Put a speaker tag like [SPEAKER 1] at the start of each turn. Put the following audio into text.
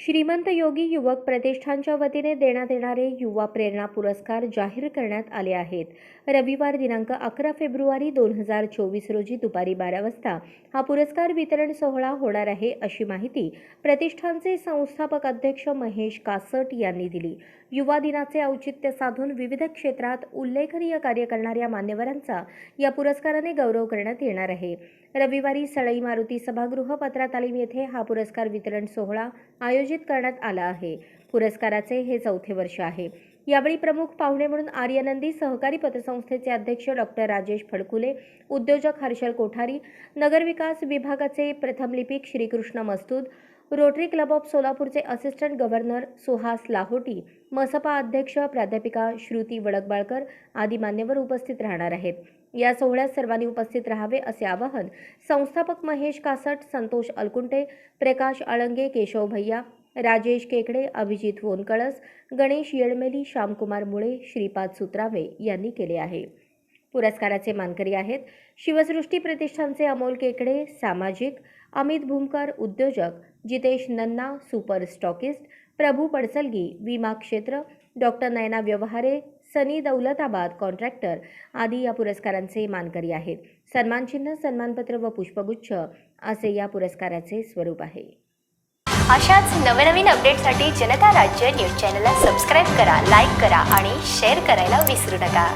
[SPEAKER 1] श्रीमंत योगी युवक प्रतिष्ठानच्या वतीने देण्यात येणारे युवा प्रेरणा पुरस्कार जाहीर करण्यात आले आहेत. रविवार दिनांक अकरा फेब्रुवारी दोन हजार चोवीस रोजी दुपारी बारा वाजता हा पुरस्कार वितरण सोहळा होणार आहे अशी माहिती प्रतिष्ठानचे संस्थापक अध्यक्ष महेश कासट यांनी दिली. युवा दिनाचे औचित्य साधून विविध क्षेत्रात उल्लेखनीय कार्य करणाऱ्या मान्यवरांचा या पुरस्काराने गौरव करण्यात येणार आहे. रविवारी सळई मारुती सभागृह पत्रा तालीम येथे हा पुरस्कार वितरण सोहळा आयोजित करण्यात आला आहे. पुरस्काराचे हे चौथे वर्ष आहे. यावेळी प्रमुख पाहुणे म्हणून आर्यनंदी सहकारी पतसंस्थेचे अध्यक्ष डॉक्टर राजेश फडकुले उद्योजक हर्षल कोठारी नगरविकास विभागाचे प्रथम लिपिक Shrikrishna Mastud Rotary Club of सोलापूरचे असिस्टंट गव्हर्नर सुहास लाहोटी मसपा अध्यक्ष प्राध्यापिका श्रुती वडकबाळकर आदी मान्यवर उपस्थित राहणार आहेत. या सोहळ्यात सर्वांनी उपस्थित राहावे असे आवाहन संस्थापक महेश कासट संतोष अलकुंटे प्रकाश आळंगे केशव भैया राजेश केकडे अभिजित वोनकळस गणेश येळमेली श्यामकुमार मुळे श्रीपाद सुत्रावे यांनी केले आहे. पुरस्काराचे मानकरी आहेत. शिवसृष्टी प्रतिष्ठानचे अमोल केकडे सामाजिक अमित भूमकर उद्योजक जितेश नन्ना सुपर स्टॉकिस्ट प्रभू पडसलगी विमा क्षेत्र डॉक्टर नयना व्यवहारे सनी दौलताबाद कॉन्ट्रॅक्टर आदी या पुरस्कारांचे मानकरी आहेत. सन्मानचिन्ह सन्मानपत्र व पुष्पगुच्छ असे या पुरस्काराचे स्वरूप आहे.
[SPEAKER 2] अशाच नवनवीन अपडेटसाठी जनता राज्य न्यूज चॅनलला सबस्क्राईब करा लाईक करा आणि शेअर करायला विसरू नका.